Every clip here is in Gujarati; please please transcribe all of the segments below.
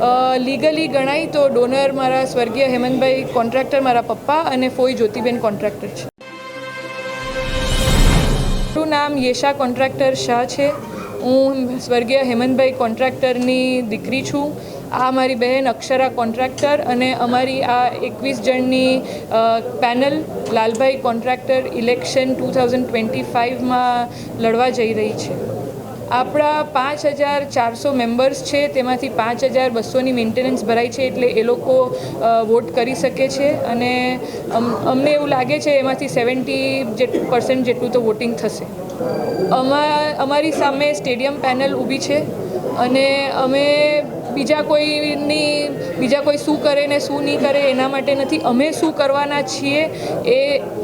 લીગલી ગણાય તો ડોનર મારા સ્વર્ગીય હેમંતભાઈ કોન્ટ્રાક્ટર મારા પપ્પા અને ફોઈ જ્યોતિબેન કોન્ટ્રાક્ટર છે. મારું નામ યેશા કોન્ટ્રાક્ટર શાહ છે. હું સ્વર્ગીય હેમંતભાઈ કોન્ટ્રાક્ટરની દીકરી છું. આ મારી બહેન અક્ષરા કોન્ટ્રાક્ટર અને અમારી આ એકવીસ જણની panel Lalbhai Contractor election two thousand twenty ફાઇવમાં લડવા જઈ રહી છે. આપણા પાંચ હજાર ચારસો મેમ્બર્સ છે, તેમાંથી પાંચ હજાર બસોની મેન્ટેનન્સ ભરાય છે એટલે એ લોકો વોટ કરી શકે છે અને અમને એવું લાગે છે એમાંથી સેવન્ટી જેટલું પર્સન્ટ જેટલું તો વોટિંગ થશે. અમા, અમારી સામે સ્ટેડિયમ પેનલ ઊભી છે અને અમે બીજા કોઈની બીજા કોઈ શું કરે ને શું નહીં કરે એના માટે નથી. અમે શું કરવાના છીએ એ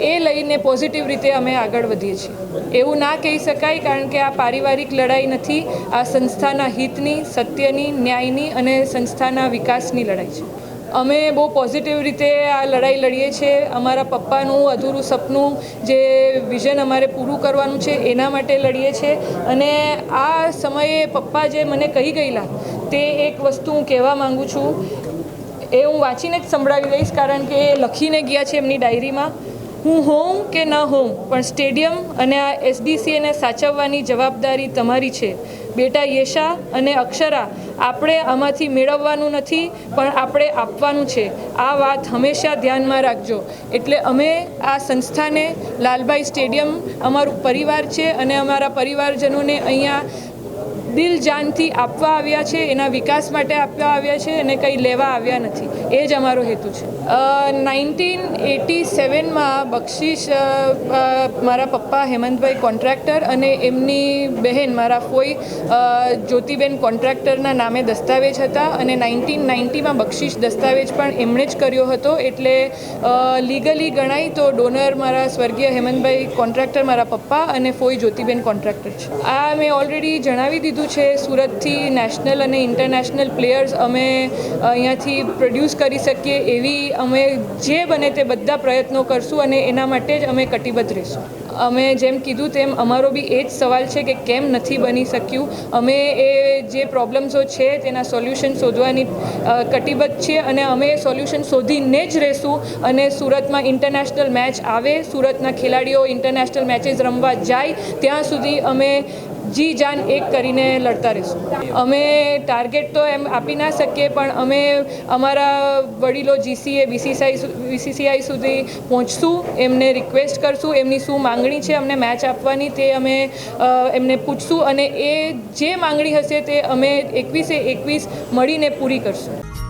એ લઈને પોઝિટિવ રીતે અમે આગળ વધીએ છીએ. એવું ના કહી શકાય કારણ કે આ પારિવારિક લડાઈ નથી. આ સંસ્થાના હિતની, સત્યની, ન્યાયની અને સંસ્થાના વિકાસની લડાઈ છે. અમે બહુ પોઝિટિવ રીતે આ લડાઈ લડીએ છીએ. અમારા પપ્પાનું, અધૂરું સપનું, જે વિઝન અમારે પૂરું કરવાનું છે, એના માટે લડીએ છીએ. અને આ સમયે પપ્પા જે મને કહી ગયેલા, તે એક વસ્તુ હું કહેવા માગું છું. એ હું વાંચીને જ સંભળાવી દઈશ કારણ કે એ લખીને ગયા છે એમની ડાયરીમાં. હું હોઉં કે ન હોઉં, પણ સ્ટેડિયમ અને આ એસડીસીએને સાચવવાની જવાબદારી તમારી છે. બેટા યેશા અને અક્ષરા, આપણે આમાંથી મેળવવાનું નથી, પણ આપણે આપવાનું છે. આ વાત હંમેશા ધ્યાનમાં રાખજો. એટલે અમે આ સંસ્થાને લાલભાઈ સ્ટેડિયમ, અમારું પરિવાર છે અને અમારા પરિવારજનોને અહીંયા દિલ જાનથી આપવા આવ્યા છે એના વિકાસ માટે આપવા આવ્યા છે અને કંઈ લેવા આવ્યા નથી. એ જ અમારો હેતુ છે. નાઇન્ટીન એટી સેવનમાં અ, મારા પપ્પા હેમંતભાઈ કોન્ટ્રાક્ટર અને એમની બહેન મારા ફોઈ જ્યોતિબેન કોન્ટ્રાક્ટરના નામે દસ્તાવેજ હતા અને નાઇન્ટીન નાઇન્ટીમાં બક્ષીશ દસ્તાવેજ પણ એમણે જ કર્યો હતો. એટલે લીગલી ગણાય તો ડોનર મારા સ્વર્ગીય હેમંતભાઈ કોન્ટ્રાક્ટર મારા પપ્પા અને ફોઈ જ્યોતિબેન કોન્ટ્રાક્ટર છે. આ મેં ઓલરેડી જણાવી દીધું છે સુરતથી નેશનલ અને ઇન્ટરનેશનલ પ્લેયર્સ અમે અહીંયાથી પ્રોડ્યુસ કરી શકીએ એવી અમે જે બને તે બધા પ્રયત્નો કરશું અને એના માટે જ અમે કટિબદ્ધ રહીશું. અમે જેમ કીધું તેમ અમારો બી એ જ સવાલ છે કે કેમ નથી બની શક્યું. અમે એ જે પ્રોબ્લેમ્સો છે તેના સોલ્યુશન શોધવાની કટિબદ્ધ છીએ અને અમે સોલ્યુશન શોધીને જ રહેશું અને સુરતમાં ઇન્ટરનેશનલ મેચ આવે, સુરતના ખેલાડીઓ ઇન્ટરનેશનલ મેચીસ રમવા જાય, ત્યાં સુધી અમે જી જાન એક કરીને લડતા રહીશું. અમે ટાર્ગેટ તો એમ આપી ના શકીએ પણ અમે અમારા વડીલો જીસીએ બીસીસીઆઈ બીસીસીઆઈ સુધી પહોંચશું, એમને રિક્વેસ્ટ કરશું, એમની શું માંગણી છે અમને મેચ આપવાની તે અમે એમને પૂછશું અને એ જે માંગણી હશે તે અમે એકવીસે એકવીસ મળીને પૂરી કરશું.